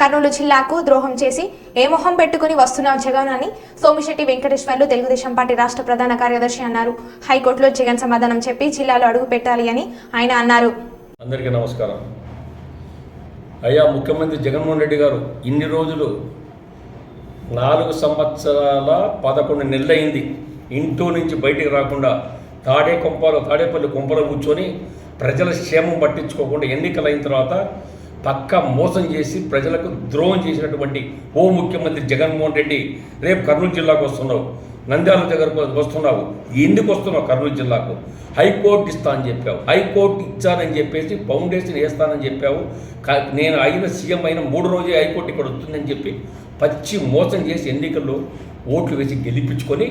కర్నూలు జిల్లాకు ద్రోహం చేసి ఏ మొహం పెట్టుకుని వస్తున్నావు జగన్ అని సోమిశెట్టి వెంకటేశ్వర్లు తెలుగుదేశం పార్టీ రాష్ట్ర ప్రధాన కార్యదర్శి అన్నారు. హైకోర్టులో జగన్ సమాధానం చెప్పి జిల్లాలో అడుగు పెట్టాలి అని ఆయన అన్నారు. అందరికీ నమస్కారం. అయ్యా ముఖ్యమంత్రి జగన్మోహన్ రెడ్డి గారు ఇన్ని రోజులు నాలుగు సంవత్సరాల పదకొండు నెలలైంది ఇంట్లో నుంచి బయటికి రాకుండా తాడే కొంపలో తాడేపల్లి కొంపలో కూర్చొని ప్రజల క్షేమం పట్టించుకోకుండా ఎన్నికలైన అయిన తర్వాత పక్క మోసం చేసి ప్రజలకు ద్రోహం చేసినటువంటి ఓ ముఖ్యమంత్రి జగన్మోహన్ రెడ్డి రేపు కర్నూలు జిల్లాకు వస్తున్నావు నంద్యాల దగ్గరకు వస్తున్నావు ఎందుకు వస్తున్నావు కర్నూలు జిల్లాకు? హైకోర్టు ఇస్తా అని చెప్పావు హైకోర్టు ఇచ్చానని చెప్పేసి ఫౌండేషన్ వేస్తానని చెప్పావు కా- నేను అయిన సీఎం అయిన మూడు రోజే హైకోర్టు ఇక్కడ వస్తుందని చెప్పి పచ్చి మోసం చేసి ఎన్నికల్లో ఓట్లు వేసి గెలిపించుకొని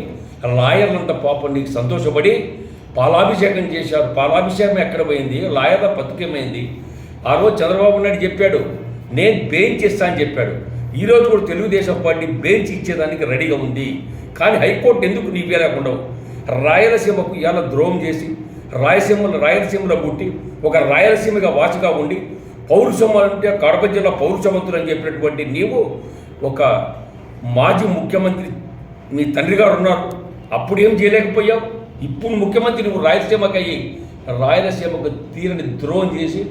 లాయర్లంతా పాపం నీకు సంతోషపడి పాలాభిషేకం చేశారు. పాలాభిషేకం ఎక్కడ పోయింది? లాయర్ల బతుకేమైంది? ఆ రోజు చంద్రబాబు నాయుడు చెప్పాడు నేను బెయించ్ ఇస్తా అని చెప్పాడు. ఈరోజు కూడా తెలుగుదేశం పార్టీ బెయించ్ ఇచ్చేదానికి రెడీగా ఉంది. కానీ హైకోర్టు ఎందుకు నీ రాయలసీమకు ఇలా ద్రోహం చేసి రాయలసీమలో రాయలసీమలో పుట్టి ఒక రాయలసీమగా వాసిగా ఉండి పౌరుషం అంటే కడప జిల్లా పౌరుషవంతులు అని చెప్పినటువంటి నీవు ఒక మాజీ ముఖ్యమంత్రి మీ తండ్రి గారు ఉన్నారు. అప్పుడు ఏం చేయలేకపోయావు? ఇప్పుడు ముఖ్యమంత్రి నువ్వు రాయలసీమకు అయ్యి రాయలసీమకు తీరని ద్రోహం చేసి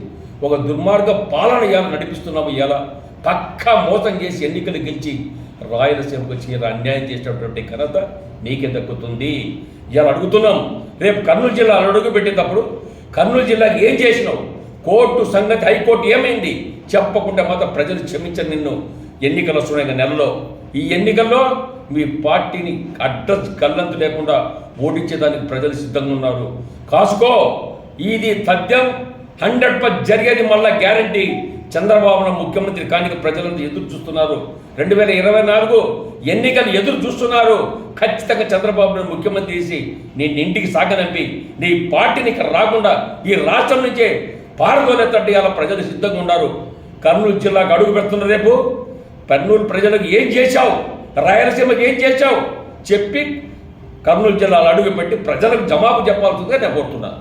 ఒక దుర్మార్గ పాలన ఇవాళ నడిపిస్తున్నావు ఎలా పక్కా మోసం చేసి ఎన్నికలు గెలిచి రాయలసీమకు చీర అన్యాయం చేసినటువంటి ఘనత నీకే దక్కుతుంది ఇవాళ అడుగుతున్నాం. రేపు కర్నూలు జిల్లా అడుగు పెట్టేటప్పుడు కర్నూలు జిల్లాకి ఏం చేసినావు? కోర్టు సంగతి హైకోర్టు ఏమైంది? చెప్పకుండా మాత్రం ప్రజలు క్షమించరు నిన్ను. ఎన్నికలు వస్తున్నాయి ఇంకా నెలలో. ఈ ఎన్నికల్లో మీ పార్టీని అడ్రస్ గల్లంతు లేకుండా ఓడించేదానికి ప్రజలు సిద్ధంగా ఉన్నారు. కాసుకో. ఇది తథ్యం హండ్రెడ్ పర్ జరిగేది మళ్ళా గ్యారంటీ. చంద్రబాబు ముఖ్యమంత్రి కానిక ప్రజలంతా ఎదురు చూస్తున్నారు. రెండు వేల ఇరవై నాలుగు ఎన్నికలు ఎదురు చూస్తున్నారు. ఖచ్చితంగా చంద్రబాబు ముఖ్యమంత్రి చేసి నేను ఇంటికి సాగనంపి నీ పార్టీని ఇక్కడ రాకుండా ఈ రాష్ట్రం నుంచే పారదోలేటట్టు ఇలా ప్రజలు సిద్ధంగా ఉన్నారు. కర్నూలు జిల్లాకు అడుగు పెడుతున్న రేపు. కర్నూలు ప్రజలకు ఏం చేశావు? రాయలసీమకు ఏం చేశావు? చెప్పి కర్నూలు జిల్లాలో అడుగు పెట్టి ప్రజలకు జవాబు చెప్పాల్సిందిగా నేను కోరుతున్నాను